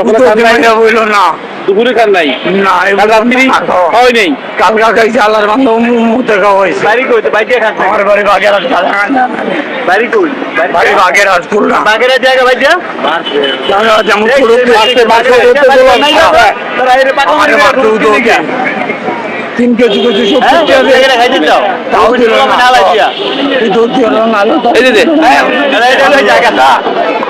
সকালে খান নাই? বইলো না। দুপুরে খান নাই? না কাল রাত্রি হয় নাই? কালকা খাইছে আল্লাহর বান্ধব মুহূর্তে খাওয়া হয়েছে। বাড়ি কই? তো আমার বাড়ি বাগের হাট বাড়ি কই? বাড়ি বাগের হাট খুলনা। বাগের জায়গা যেমন পুরো তোরা এর পাকা মারি। তিন কেজি কেজি হ্যাঁ, সত্যি জায়গাটা খাইতে দাও। তাও দিল না। আলো এই দে জায়গাটা।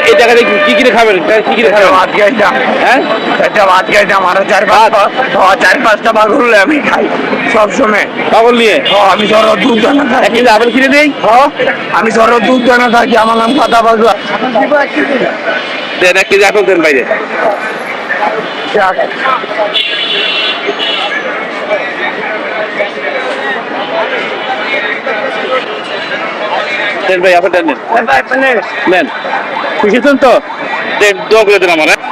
এই জায়গাতে কি কিনে খাবেন? কি কিনে খাবেন? ভাত খাইতাম হ্যাঁ? একটা ভাত খাইতাম আরও চার পাঁচ চার পাঁচটা ভাগ হলে আমি খাই সব সময় পাগল নিয়ে? আমি ধরো দুধ দানা এক থাকি কেজি আপেল কিনে দেই আমি ধরো দুধ দানা থাকি আমার নাম কথা বাজা দেন এক কেজি আপেল দেন বাইরে। দেন ভাই আপেল দেন নেন। নেন। খুশি তো? দেখ দোয়া করে দেন আমার হ্যাঁ?